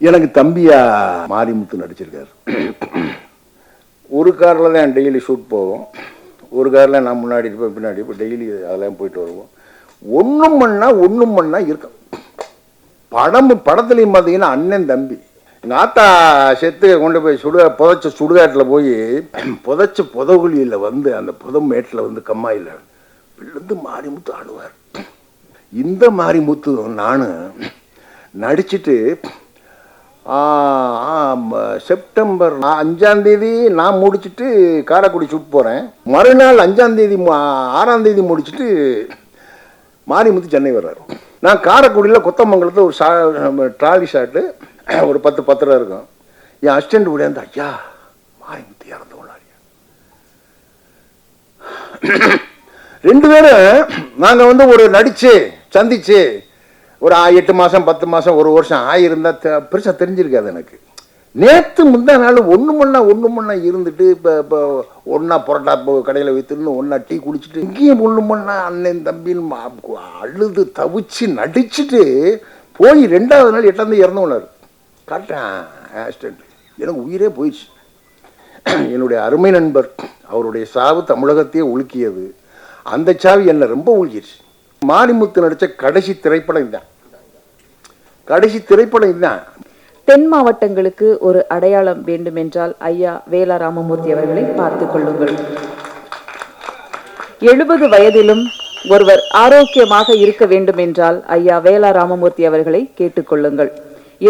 எனக்கு தம்பியா மாரிமுத்து நடிச்சிருக்காரு. ஒரு காரில் தான் டெய்லி ஷூட் போவோம். ஒரு காரில் நான் முன்னாடி இருப்பேன் பின்னாடி இப்போ டெய்லி அதெல்லாம் போயிட்டு வருவோம். ஒன்றும் பண்ணா ஒன்றும் பண்ணா இருக்கும் படம் படத்துலையும் பார்த்தீங்கன்னா அண்ணன் தம்பி. எங்கள் ஆத்தா செத்து கொண்டு போய் சுடுகா புதைச்ச சுடுகாட்டில் போய் புதைச்ச புதகுழியில் வந்து அந்த புதமேட்டில் வந்து கம்மாயில் விழுந்து மாரிமுத்து ஆடுவார். இந்த மாரிமுத்து நானும் நடிச்சிட்டு செப்டம்பர் நான் அஞ்சாம் தேதி நான் முடிச்சுட்டு காரைக்குடி ஷூட் போகிறேன் மறுநாள் அஞ்சாம் தேதி மு- ஆறாம் தேதி மாரிமுத்து சென்னை வர்றாரு. நான் காரைக்குடியில் கொத்தமங்கலத்தில் ஒரு ட்ராலி ஷாட்டு ஒரு பத்து பத்திரம் இருக்கும். என் அசிஸ்டண்ட் உடையாந்து ஐயா மாரிமுத்து இறந்து கொள்ளாரியா ரெண்டு பேரும் நாங்கள் வந்து ஒரு நடிச்சு சந்திச்சு ஒரு எட்டு மாதம் பத்து மாதம் ஒரு வருஷம் ஆயிருந்தா பெருசாக தெரிஞ்சிருக்காது எனக்கு. நேற்று முந்தா நாள் ஒன்று மண்ணா ஒன்று மண்ணா இருந்துட்டு இப்போ இப்போ ஒன்றா புரோட்டா கடையில் வைத்துருந்து ஒன்றா டீ குடிச்சிட்டு இங்கேயும் ஒன்று மண்ணா அண்ணன் தம்பின்னு மா- அழுது தவிச்சு நடிச்சுட்டு போய் ரெண்டாவது நாள் எட்டாந்து இறந்தவனார். காட்டேன் ஆக்சிடென்ட் எனக்கு உயிரே போயிடுச்சு. என்னுடைய அருமை நண்பர் அவருடைய சாவு தமிழகத்தையே உலுக்கியது. அந்த சாவு என்னை ரொம்ப உலுக்கிடுச்சு. மாரிமுத்து நடித்த கடைசி திரைப்படம் தான் கடைசி திரைப்படம் இதுதான். தென் மாவட்டங்களுக்கு ஒரு அடையாளம் வேண்டுமென்றால் ஐயா வேலா ராமமூர்த்தி அவர்களை பார்த்துக் கொள்ளுங்கள். எழுபது வயதிலும் ஒருவர் ஆரோக்கியமாக இருக்க வேண்டுமென்றால் ஐயா வேலா ராமமூர்த்தி அவர்களை கேட்டுக்கொள்ளுங்கள்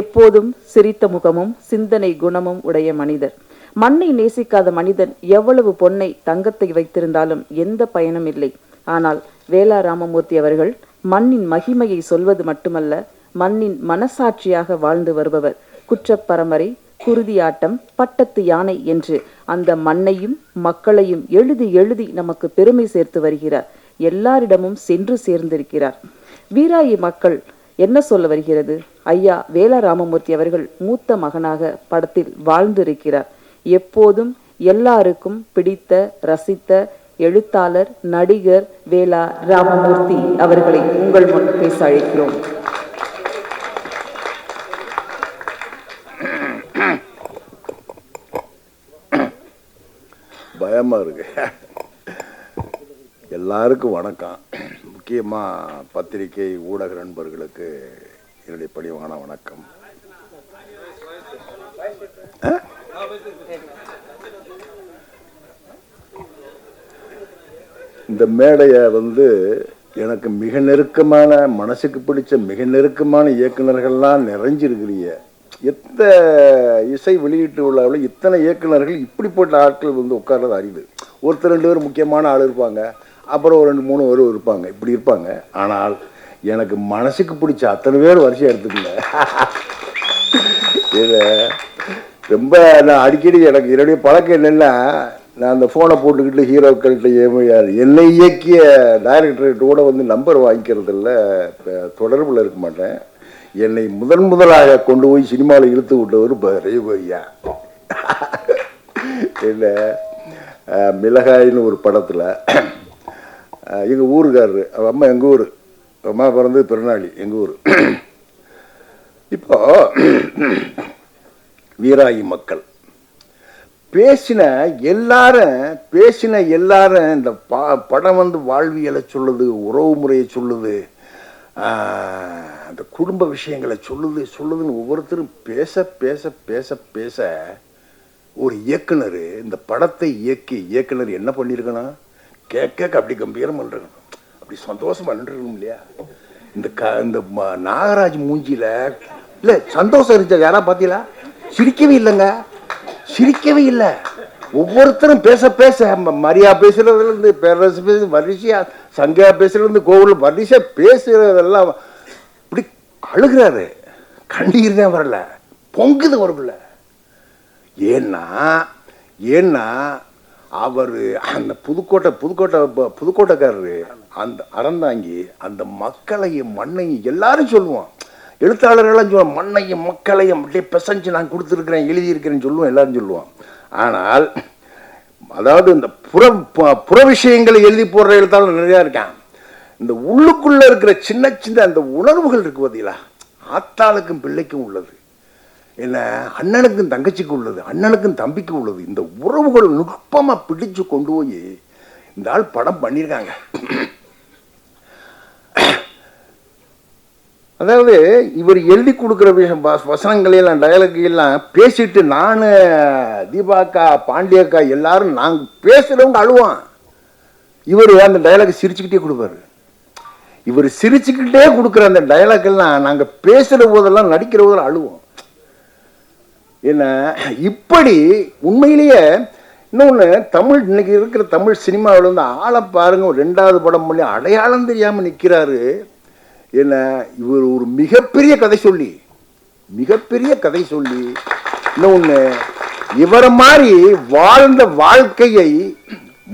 எப்போதும் சிரித்த முகமும் சிந்தனை குணமும் உடைய மனிதர். மண்ணை நேசிக்காத மனிதன் எவ்வளவு பொன்னை தங்கத்தை வைத்திருந்தாலும் எந்த பயனும் இல்லை ஆனால் வேலா ராமமூர்த்தி அவர்கள் மண்ணின் மகிமையை சொல்வது மட்டுமல்ல மண்ணின் மனசாட்சியாக வாழ்ந்து வருபவர். குற்றப்பரம்பரை குருதியாட்டம் பட்டத்து யானை என்று அந்த மண்ணையும் மக்களையும் எழுதி எழுதி நமக்கு பெருமை சேர்த்து வருகிறார். எல்லாரிடமும் சென்று சேர்ந்திருக்கிறார். வீராயி மக்கள் என்ன சொல்ல வருகிறது? ஐயா வேலா ராமமூர்த்தி அவர்கள் மூத்த மகனாக படத்தில் வாழ்ந்திருக்கிறார். எப்போதும் எல்லாருக்கும் பிடித்த ரசித்த எழுத்தாளர் நடிகர் வேலா ராமமூர்த்தி அவர்களை உங்கள் முன் பேச அழைக்கிறோம். பயமா இருக்கு. எல்லாருக்கும் வணக்கம். முக்கியமா பத்திரிகை ஊடக நண்பர்களுக்கு என்னுடைய பணிவான வணக்கம். இந்த மேடையை வந்து எனக்கு மிக நெருக்கமான மனசுக்கு பிடிச்ச மிக நெருக்கமான இயக்குநர்கள்லாம் நிறைஞ்சிருக்கிறீங்க. எத்த இசை வெளியீட்டு விழாவில் இத்தனை இயக்குநர்கள் இப்படிப்பட்ட ஆட்கள் வந்து உட்கார்றது அறிவு. ஒருத்தர் ரெண்டு பேர் முக்கியமான ஆள் இருப்பாங்க அப்புறம் ஒரு ரெண்டு மூணு பேரும் இருப்பாங்க இப்படி இருப்பாங்க. ஆனால் எனக்கு மனசுக்கு பிடிச்ச அத்தனை பேர் வரிசையாக எடுத்துக்கல இதை ரொம்ப நான் அடிக்கடி எனக்கு என்னுடைய பழக்கம் என்னென்னா நான் அந்த ஃபோனை போட்டுக்கிட்டு ஹீரோக்கள்கிட்ட ஏமையார் என்னை இயக்கிய டைரக்டர்கிட்ட கூட வந்து நம்பர் வாங்கிக்கிறதில்ல தொடர்பில் இருக்க மாட்டேன். என்னை முதன் முதலாக கொண்டு போய் சினிமாவில் இழுத்து விட்டவர் இப்போ இல்லை மிளகாயின்னு ஒரு படத்தில் எங்கள் ஊருக்காரரு அவ அம்மா எங்கள் ஊர்? அம்மா பிறந்தது பிறநாளி எங்கள் ஊர்? இப்போ வீராயி மக்கள். பேசின எல்லாரும் பேசின எல்லாரும் இந்த பா படம் வந்து வாழ்வியலை சொல்லுது உறவு முறையை சொல்லுது. அந்த குடும்ப விஷயங்களை சொல்லுது சொல்லுதுன்னு ஒவ்வொருத்தரும் பேச பேச பேச பேச ஒரு இயக்குனர் இந்த படத்தை இயக்கி இயக்குனர் என்ன பண்ணியிருக்கணும் கேட்க அப்படி கம்பீரம் பண்ணிருக்கணும் அப்படி சந்தோஷமாக நின்றுருக்கணும் இல்லையா? இந்த க இந்த ம- நாகராஜ் மூஞ்சியில் இல்லை சந்தோஷம் இருந்துச்சு? யாராவது பார்த்தீங்களா? சிரிக்கவே இல்லைங்க. சிரிக்கவே இல்லை. ஒவ்வொருத்தரும் பேச பேச ம- மரியா பேசுகிறதுலேருந்து பேரரசு பேசு வரிசையா சங்கா பேசுறதுலேருந்து கோவில் வரிசையா பேசுறதெல்லாம் இப்படி அழுகிறாரு. கண்ணீர் தான் வரல. பொங்குது வரல ஏன்னா ஏன்னா அவர் அந்த புதுக்கோட்டை புதுக்கோட்டை புதுக்கோட்டைக்காரரு அந்த அறந்தாங்கி அந்த மக்களையும் மண்ணையும் எல்லாரும் சொல்லுவோம் எழுத்தாளர்கள்லாம் சொல்லுவோம் மண்ணையும் மக்களையும் அப்படியே பிசைஞ்சு நான் கொடுத்துருக்குறேன் எழுதியிருக்கிறேன்னு சொல்லுவோம் எல்லாரும் சொல்லுவோம் ஆனால் அதாவது இந்த புற ப- புற விஷயங்களை எழுதி போடுற எழுத்தாளர் நிறையா இருக்கான். இந்த உள்ளுக்குள்ளே இருக்கிற சின்ன சின்ன அந்த உணர்வுகள் இருக்கு பார்த்தீங்களா ஆத்தாளுக்கும் பிள்ளைக்கும் உள்ளது. என்ன? அண்ணனுக்கும் தங்கச்சிக்கு உள்ளது அண்ணனுக்கும் தம்பிக்கு உள்ளது. இந்த உறவுகள் நுட்பமாக பிடிச்சு கொண்டு போய் இந்த ஆள் படம் பண்ணியிருக்காங்க. அதாவது இவர் எழுதி கொடுக்குற விஷயம் வச- வசனங்களை எல்லாம் டயலாக் எல்லாம் பேசிட்டு நான் தீபாக்கா பாண்டியக்கா எல்லாரும் நாங்கள் பேசுகிறவங்க அழுவான். இவர் அந்த டயலாக் சிரிச்சுக்கிட்டே கொடுப்பாரு. இவர் சிரிச்சுக்கிட்டே கொடுக்குற அந்த டயலாக் எல்லாம் நாங்கள் பேசுகிற போதெல்லாம் நடிக்கிற போதெல்லாம் அழுவோம். ஏன்னா இப்படி உண்மையிலேயே இன்னொன்று தமிழ் இன்னைக்கு இருக்கிற தமிழ் சினிமாவில் வந்து ஆளை பாருங்க ரெண்டாவது படம் பண்ணி அடையாளம் தெரியாமல் நிற்கிறாரு என்ன இவர் ஒரு மிகப்பெரிய கதை சொல்லி மிகப்பெரிய கதை சொல்லி இன்னொன்று இவரை மாதிரி வாழ்ந்த வாழ்க்கையை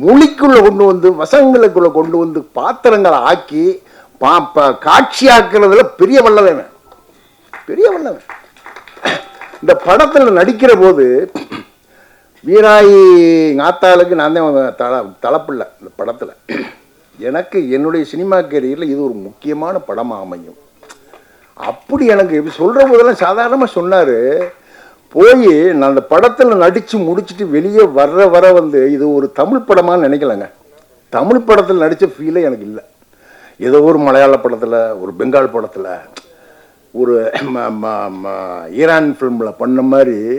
மொழிக்குள்ளே கொண்டு வந்து வசங்களுக்குள்ளே கொண்டு வந்து பாத்திரங்களை ஆக்கி பா பா- காட்சியாக்குறதுல பெரிய வல்லவன். பெரிய வல்லவன். இந்த படத்தில் நடிக்கிற போது வீராயி நாத்தாளுக்கு நான் தான் தல தலைப்பில்லை இந்த படத்தில். எனக்கு என்னுடைய சினிமா கேரியரில் இது ஒரு முக்கியமான படமாக அமையும். அப்படி எனக்கு சொல்கிற போதெல்லாம் சாதாரணமாக சொன்னார். போய் நான் அந்த படத்தில் நடித்து முடிச்சுட்டு வெளியே வர்ற வர வந்து இது ஒரு தமிழ் படமாக நினைக்கலங்க. தமிழ் படத்தில் நடித்த ஃபீலே எனக்கு இல்லை. ஏதோ ஒரு மலையாள படத்தில் ஒரு பெங்கால் படத்தில் ஒரு ம- ம- ம- ஈரான் ஃபிலிமில் பண்ண மாதிரி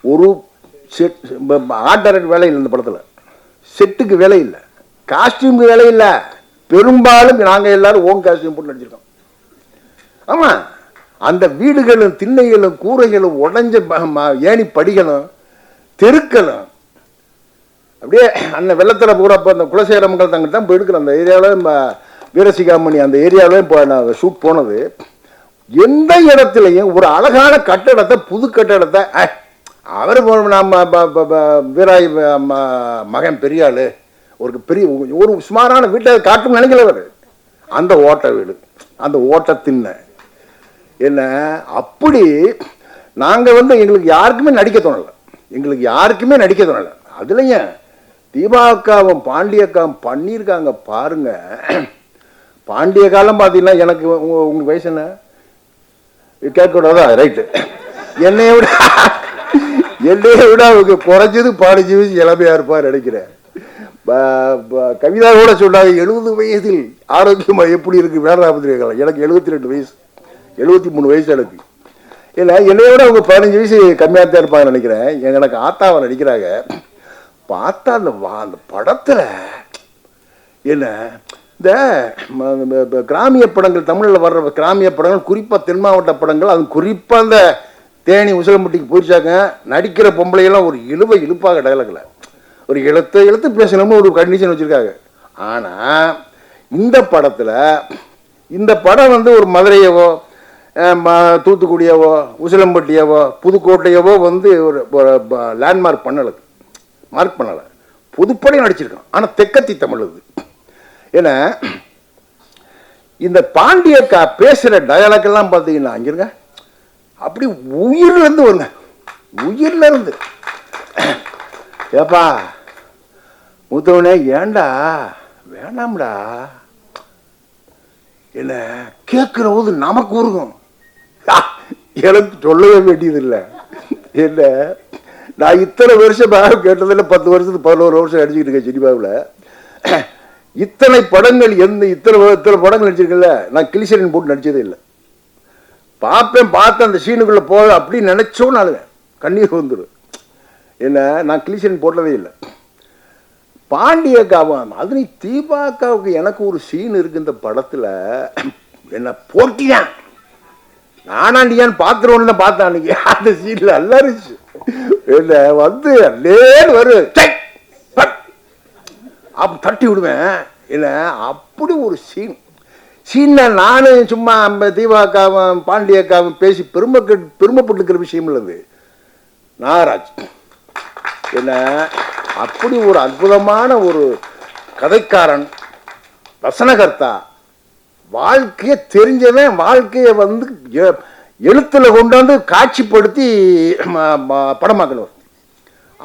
ஒரு செட் ஆர்ட் டைரக்ட் வேலை இல்லை இந்த படத்தில். செட்டுக்கு வேலை இல்லை. காஸ்டியூம் வேலை இல்லை. பெரும்பாலும் நாங்கள் எல்லாரும் ஓன் காஸ்டியூம் போட்டு நடிச்சிருக்கோம். ஆமாம் அந்த வீடுகளும் திண்ணைகளும் கூரைகளும் உடஞ்ச ஏணி படிகளும் தெருக்களும். அப்படியே அந்த வெள்ளத்தில் பூரா இப்போ அந்த குலசேகரமங்கல் தங்க தான் போயிருக்கிற அந்த ஏரியாவில் வீரசிகாமணி அந்த ஏரியாவிலையும் இப்போ நான் ஷூட் போனது. எந்த இடத்துலையும் ஒரு அழகான கட்டடத்தை புது கட்டடத்தை அவர் நம்ம வீராய் ம- மகன் பெரியாள் ஒரு பெரிய ஒரு சுமாரான வீட்டை காட்டும் நினைக்கிறவர் அந்த ஓட்ட வீடு அந்த ஓட்ட திண்ணை. என்ன அப்படி நாங்கள் வந்து எங்களுக்கு யாருக்குமே நடிக்க தோணலை. எங்களுக்கு யாருக்குமே நடிக்க தோணலை. அதுலயும் தீபாக்காவும் பாண்டியக்காவும் பண்ணியிருக்காங்க பாருங்க. பாண்டிய காலம் பார்த்தீங்கன்னா எனக்கு உங்கள் உங்களுக்கு வயசு என்ன? கேட்கக்கூடாதா? ரைட்டு என்னைய விட என்னைய விட அவங்க குறைஞ்சது பாடிஞ்சு வயசு இளமையா இருப்பார் நினைக்கிறேன். கவிதா கூட சொன்னாங்க எழுபது வயதில் ஆரோக்கியமாக எப்படி இருக்குது வேறாபத்திரி எனக்கு எழுபத்தி ரெண்டு வயசு. எழுபத்தி மூணு வயசு எனக்கு. இல்லை என்னைய விட அவங்க பதினஞ்சு வயசு கம்மியாக தான் இருப்பாங்கன்னு நினைக்கிறேன். எனக்கு ஆத்தாவை நடிக்கிறாங்க. பார்த்தா அந்த வா- அந்த படத்தில் என்ன இந்த கிராமிய படங்கள் தமிழில் வர்ற கிராமிய படங்கள் குறிப்பாக தென் மாவட்ட படங்கள் அது குறிப்பாக அந்த தேனி உசிலம்பட்டிக்கு போயிடுச்சாங்க நடிக்கிற பொம்பளையெல்லாம் ஒரு இழுவை இழுப்பாக டயலாகில் ஒரு எழுத்து எழுத்து பேசணும்னு ஒரு கண்டிஷன் வச்சுருக்காங்க. ஆனால் இந்த படத்தில் இந்த படம் வந்து ஒரு மதுரையவோ ம- தூத்துக்குடியவோ உசிலம்பட்டியவோ புதுக்கோட்டையவோ வந்து ஒரு லேண்ட்மார்க் பண்ணலை. மார்க் பண்ணலை. புதுப்படையும் நடிச்சிருக்கான். ஆனால் தெக்கத்தி தமிழ் இது ஏன்னா இந்த பாண்டியக்கா பேசுகிற டயலாக்கெல்லாம் பார்த்தீங்கன்னா அங்கிருங்க அப்படி உயிர்லேருந்து வருங்க. உயிர்லேருந்து ஏப்பா மூத்தவனே ஏண்டா? வேணாம்டா. என்ன கேட்குற போது நமக்கு உருகும். எனக்கு சொல்லவே வேண்டியதில்லை. என்ன நான் இத்தனை வருஷம் பாக கேட்டதில்ல பத்து வருஷத்துக்கு பதினோரு வருஷம் அடிச்சுக்கிட்டு இருக்கேன் சினிமாவில். இத்தனை படங்கள் எந்த இத்தனை இத்தனை படங்கள் நடிச்சிருக்கல நான் கிளிசரின் போட்டு நடித்ததே இல்லை. பார்ப்பேன் பார்த்து அந்த சீனுக்குள்ளே போக அப்படின்னு நினச்சோன்னு அழுவேன் கண்ணீர் வந்துடும் என்ன நான் கிளிசரின் போட்டதே இல்லை. பாண்டியக்காவும் அது நீ தீபாக்காவுக்கு எனக்கு ஒரு சீன் இருக்கு இந்த படத்தில் என்ன போட்டியான் நானாண்டியான்னு பார்த்துருவோன்னு தான் பார்த்தேன் அன்னைக்கு அந்த சீனில் அல்லாருச்சு என்ன வந்து லேன்னு வரும் சை, தட்டி விடுவேன். என்ன அப்படி ஒரு சீன் சீனை நானும் சும்மா நம்ம தீபாக்காவும் பாண்டியக்காவும் பேசி பெருமை பெருமைப்பட்டுக்கிற விஷயம் இல்லது. நாகராஜ். என்ன அப்படி ஒரு அற்புதமான ஒரு கதைக்காரன் வசனகர்த்தா வாழ்க்கையை தெரிஞ்சவன் வாழ்க்கையை வந்து எழுத்தில் கொண்டாந்து காட்சிப்படுத்தி படமாக்கணும்.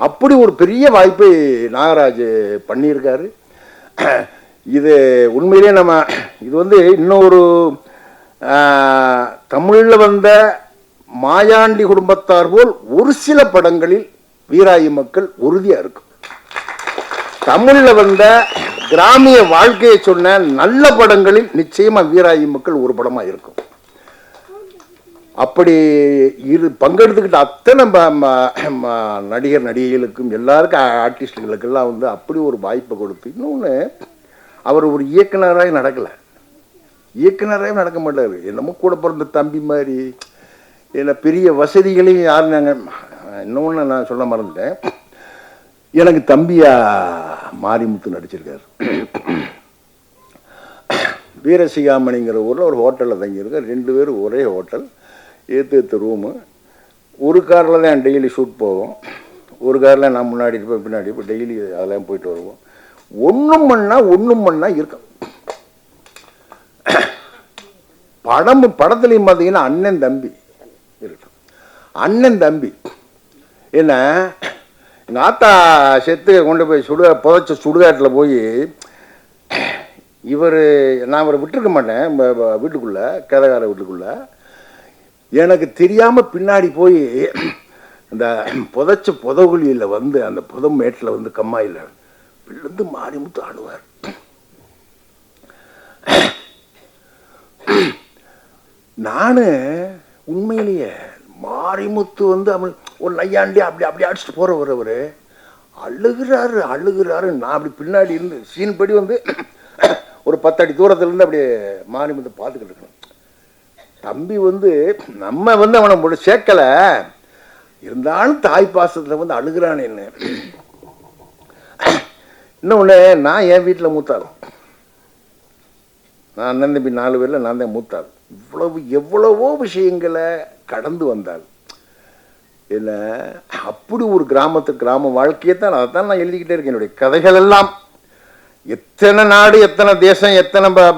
அப்படி ஒரு பெரிய வாய்ப்பை நாகராஜ் பண்ணியிருக்காரு. இது உண்மையிலேயே நம்ம இது வந்து இன்னொரு தமிழில் வந்த மாயாண்டி குடும்பத்தார் போல் ஒரு சில படங்களில் வீராயி மக்கள் உறுதியாக இருக்கும். தமிழில் வந்த கிராமிய வாழ்க்கையை சொன்ன நல்ல படங்களில் நிச்சயமாக வீராயி மக்கள் ஒரு படமாக இருக்கும். அப்படி இரு பங்கெடுத்துக்கிட்ட அத்தனை ம- ம- நடிகர் நடிகைகளுக்கும் எல்லாருக்கும் ஆர்டிஸ்டுகளுக்கெல்லாம் வந்து அப்படி ஒரு வாய்ப்பை கொடுத்து இன்னொன்று அவர் ஒரு இயக்குனராக நடக்கலை. இயக்குனராக நடக்க மாட்டார். என்னமோ கூட பிறந்த தம்பி மாதிரி என்ன பெரிய வசதிகளையும் யாருனாங்க நாங்கள் இன்னொன்று நான் சொல்ல மறந்துட்டேன். எனக்கு தம்பியா மாரிமுத்து நடிச்சிருக்காரு. வீரசிகாமணிங்கிற ஊரில் ஒரு ஹோட்டலில் தங்கியிருக்கார். ரெண்டு பேரும் ஒரே ஹோட்டல். ஏற்று ஏற்று ரூமு. ஒரு காரில் தான் டெய்லி ஷூட் போவோம். ஒரு காரில் நான் முன்னாடி இருப்பேன் பின்னாடி இப்போ டெய்லி அதெல்லாம் போயிட்டு வருவோம். ஒன்றும் பண்ணா ஒன்றும் பண்ணால் இருக்கும் படம் படத்துலையும் பார்த்தீங்கன்னா அண்ணன் தம்பி இருக்கட்டும் அண்ணன் தம்பி. என்ன? எங்கள் ஆத்தா செத்து கொண்டு போய் சுடுகா புதைச்ச சுடுகாட்டில் போய் இவர் நான் அவரை விட்டுருக்க மாட்டேன் வீட்டுக்குள்ளே ப- வீட்டுக்குள்ள வீட்டுக்குள்ள. எனக்கு தெரியாமல் பின்னாடி போய் அந்த புதைச்ச புதகுழியில் வந்து அந்த புதமேட்டில் வந்து கம்மாயில் விழுந்து மாறிமுத்து ஆடுவார். நான் உண்மையிலேயே மாரிமுத்து வந்து அவன் ஒரு நையாண்டி அப்படி அப்படி அடிச்சுட்டு போகிறவர் அவர் அழுகிறாரு அழுகிறாரு. நான் அப்படி பின்னாடி இருந்து சீன் படி வந்து ஒரு பத்தடி தூரத்துலேருந்து இருந்து அப்படியே வந்து பார்த்துக்கிட்டு இருக்கணும். தம்பி வந்து நம்ம வந்து அவனை முடி சேர்க்கலை. இருந்தாலும் தாய் பாசத்தில் வந்து அழுகிறானேன்னு இன்னொன்று நான் என் வீட்டில் மூத்தாள். நான் அண்ணன் தம்பி நாலு பேரில் நான் தான் மூத்தாள். இவ்வளவு எவ்வளவோ விஷயங்களை கடந்து வந்தாள். என்ன அப்படி ஒரு கிராமத்து கிராம வாழ்க்கையை தான் அதை தான் நான் எழுதிக்கிட்டே இருக்கேன். என்னுடைய கதைகள் எல்லாம் எத்தனை நாடு எத்தனை தேசம் எத்தனை ப-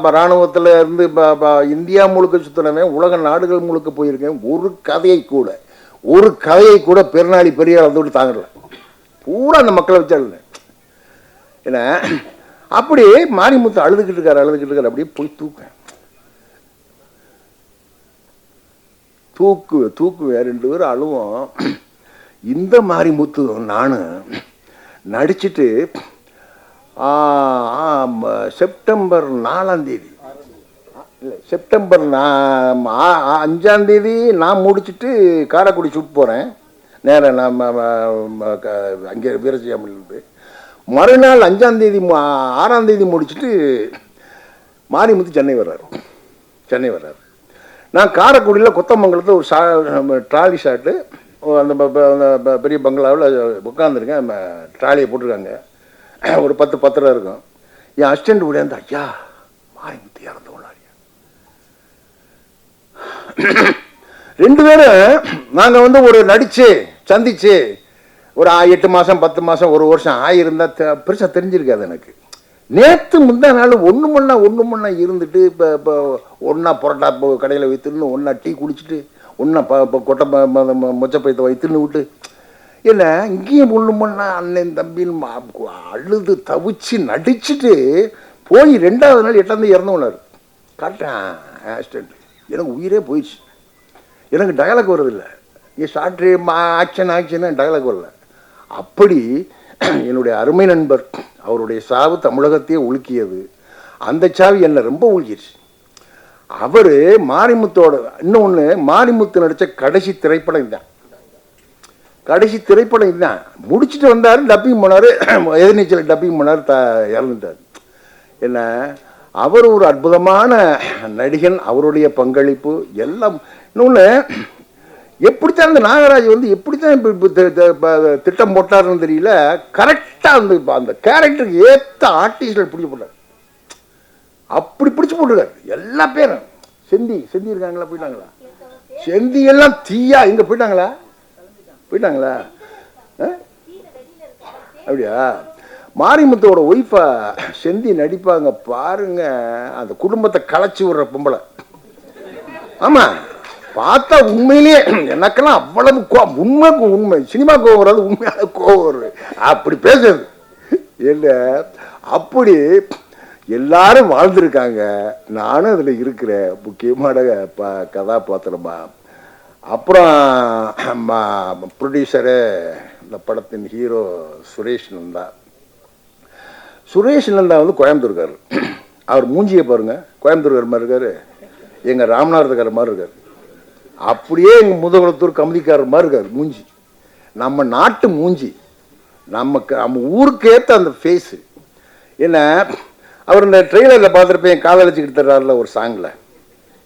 இருந்து ப- ப- இந்தியா முழுக்க சுத்தினவன் உலக நாடுகள் முழுக்க போயிருக்கேன். ஒரு கதையை கூட ஒரு கதையை கூட பெருநாளி பெரிய அளந்து தாங்கல. பூரா அந்த மக்களை வச்சு அழுதேன் என்ன அப்படி மாரிமுத்து அழுதுகிட்டு இருக்காரு அழுதுகிட்டு இருக்காரு அப்படியே போய் தூக்கேன் தூக்கு தூக்கு வேறு ரெண்டு பேரும் அழுவோம். இந்த மாரிமுத்து முத்து நான் நடிச்சுட்டு செப்டம்பர் நாலாந்தேதி இல்லை செப்டம்பர் நான் அஞ்சாந்தேதி நான் முடிச்சுட்டு காரைக்குடி ஷூட் போகிறேன் நேராக நான் க- அங்கே வீரசியாமலேருந்து மறுநாள் அஞ்சாந்தேதி ஆறாந்தேதி முடிச்சுட்டு முடிச்சிட்டு மாரிமுத்து சென்னை வர்றாரு. சென்னை வர்றாரு. நான் காரைக்குடியில் கொத்தமங்கலத்தில் ஒரு ட்ராலி ஷாட்டு அந்த பெரிய பங்களாவில் உட்காந்துருக்கேன் ட்ராலியை போட்டிருக்காங்க. ஒரு பத்து பத்திரம் இருக்கும். என் அசிஸ்டண்ட் உடையாந்து ஐயா மாரிமுத்து இறந்து கொண்டாடியா ரெண்டு பேரும் நாங்கள் வந்து ஒரு நடிச்சு சந்திச்சு ஒரு எட்டு மாதம் பத்து மாதம் ஒரு வருஷம் ஆகியிருந்தால் பெருசாக தெரிஞ்சிருக்காது எனக்கு. நேற்று முந்தா நாள் ஒன்று மண்ணா ஒன்று மண்ணா இருந்துட்டு இப்போ இப்போ ஒன்றா புரோட்டா கடையில் வைத்துன்னு ஒன்றா டீ குடிச்சிட்டு ஒன்றா ப கொட்டை ம- மொச்சப்பயத்தை வைத்துன்னு விட்டு என்ன இங்கேயும் ஒன்று மண்ணா அண்ணன் தம்பின்னு மா- அழுது தவிச்சு நடிச்சுட்டு போய் ரெண்டாவது நாள் எட்டாந்தேதி இறந்தவனார். கரெக்டாக ஆக்சிடென்ட் எனக்கு உயிரே போயிடுச்சு. எனக்கு டயலாக் வருதில்ல இங்கே ஷார்ட்ரு ஆக்ஷன் ஆக்ஷன் டயலாக் வரல. அப்படி என்னுடைய அருமை நண்பர் அவருடைய சாவு தமிழகத்தையே உலுக்கியது. அந்த சாவு என்னை ரொம்ப உழுகிடுச்சு அவர் மாரிமுத்தோட இன்னொன்று மாரிமுத்து நடித்த கடைசி திரைப்படம் இதுதான் கடைசி திரைப்படம் இதுதான் முடிச்சுட்டு வந்தார் டப்பிங் போனார் எதிர்நீச்சல் டப்பிங் போனார் த இறந்துட்டார். என்ன அவர் ஒரு அற்புதமான நடிகன் அவருடைய பங்களிப்பு எல்லாம் இன்னொன்று எப்படித்தான் அந்த நாகராஜ் வந்து எப்படித்தான் இப்போ திட்டம் போட்டாருன்னு தெரியல கரெக்டாக அந்த அந்த கேரக்டருக்கு ஏற்ற ஆர்டிஸ்டில் பிடிச்சி போட்டார். அப்படி பிடிச்சி போட்டுருக்காரு. எல்லா பேரும். செந்தி செந்தி இருக்காங்களா போயிட்டாங்களா? செந்தி எல்லாம் தீயா இங்க போயிட்டாங்களா? போயிட்டாங்களா? ஆ? அப்படியா? மாரிமுத்தோட ஒய்ஃபை செந்தி நடிப்பாங்க பாருங்க. அந்த குடும்பத்தை களைச்சி விடுற பொம்பளை. ஆமாம் பார்த்தா உண்மையிலேயே எனக்கெல்லாம் அவ்வளவு கோ- உண்மைக்கு உண்மை சினிமா கோவம் வராது உண்மையான கோவம் வருது. அப்படி பேசுறது. என்ன? அப்படி எல்லாரும் வாழ்ந்துருக்காங்க. நானும் அதில் இருக்கிற முக்கியமான ப கதாபாத்திரமா. அப்புறம் ப்ரொடியூசரு இந்த படத்தின் ஹீரோ சுரேஷ் நந்தா. சுரேஷ் நந்தா வந்து கோயம்புத்தூர்கார் அவர் மூஞ்சியை பாருங்க. கோயம்புத்தூர்கார் மாதிரி இருக்காரு. எங்கள் ராமநாதகார் மாதிரி இருக்கார். அப்படியே எங்கள் முதுகுளத்தூர் கமதிக்காரர் மாதிரி இருக்கார் மூஞ்சி. நம்ம நாட்டு மூஞ்சி நமக்கு நம்ம ஊருக்கு ஏற்ற அந்த ஃபேஸு என்ன அவர் இந்த ட்ரெய்லரில் பார்த்துருப்பேன் காதலிச்சுக்கிட்டு தர்றாருல ஒரு சாங்கில்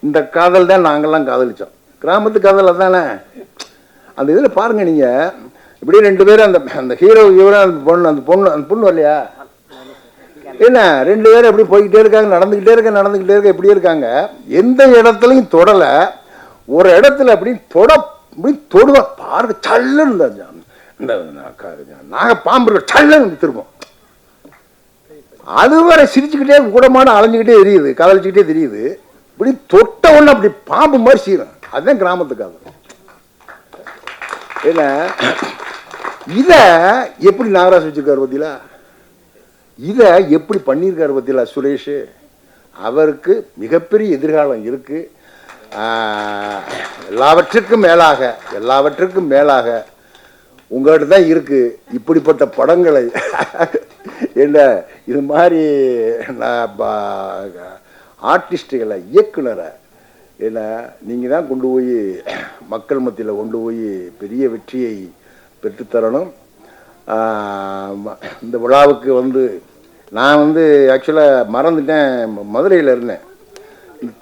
இந்த காதல் தான் நாங்கள்லாம் காதலித்தோம் கிராமத்து காதல் அதானே? அந்த இதில் பாருங்கள் நீங்கள் இப்படியே ரெண்டு பேரும் அந்த அந்த ஹீரோ ஹீரோ அந்த பொண்ணு அந்த பொண்ணு அந்த பொண்ணு வரலையா? என்ன ரெண்டு பேரும் எப்படி போய்கிட்டே இருக்காங்க நடந்துக்கிட்டே இருக்க நடந்துக்கிட்டே இருக்க இப்படியே இருக்காங்க. எந்த இடத்துலையும் தொடலை. ஒரு இடத்துல அப்படி தொட அப்படி தொடுவேன் பாருங்க சல்லுன்னு இந்த நாக பாம்பு இருக்க சல்லுன்னு திரும்பும் அது வரை சிரிச்சுக்கிட்டே கூடமான அலைஞ்சுக்கிட்டே தெரியுது கதளிச்சுக்கிட்டே தெரியுது. இப்படி தொட்ட உடனே அப்படி பாம்பு மாதிரி செய்யணும் அதுதான் கிராமத்துக்காக ஏன்னா இதை எப்படி நாகராஜ் வச்சுருக்காரு பார்த்தீங்களா இதை எப்படி பண்ணியிருக்காரு பார்த்தீங்களா சுரேஷ்? அவருக்கு மிகப்பெரிய எதிர்காலம் இருக்கு. எல்லாவற்றிற்கும் மேலாக எல்லாவற்றிற்கும் மேலாக உங்கள்கிட்ட தான் இருக்குது இப்படிப்பட்ட படங்களை. என்ன இது மாதிரி ஆர்டிஸ்டுகளை இயக்குனரை என்ன நீங்கள் தான் கொண்டு போய் மக்கள் மத்தியில் கொண்டு போய் பெரிய வெற்றியை பெற்றுத்தரணும் இந்த விழாவுக்கு வந்து நான் வந்து ஆக்சுவலாக மறந்துட்டேன். மதுரையில் இருந்தேன்.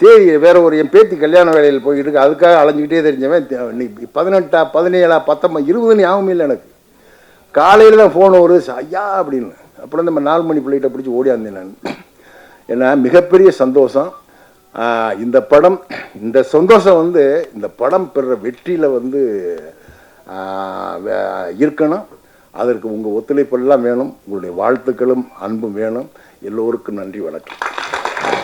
தேதி வேற ஒரு என் பேத்தி கல்யாண வேலையில் போயிட்டு இருக்கு அதுக்காக அலைஞ்சிக்கிட்டே தெரிஞ்சவன் இன்னைக்கு பதினெட்டா பதினேழா பத்தொம்பது இருபது ஞாபகம் இல்லை எனக்கு. காலையில் தான் ஃபோன் ஒரு ஐயா அப்படின்னு. அப்புறம் நம்ம நாலு மணி பிள்ளைகிட்ட பிடிச்சி ஓடியாந்தேன் நான். ஏன்னா மிகப்பெரிய சந்தோஷம். இந்த படம் இந்த சந்தோஷம் வந்து இந்த படம் பெற வெற்றியில் வந்து இருக்கணும். அதற்கு உங்கள் ஒத்துழைப்பெல்லாம் வேணும். உங்களுடைய வாழ்த்துக்களும் அன்பும் வேணும். எல்லோருக்கும் நன்றி வணக்கம்.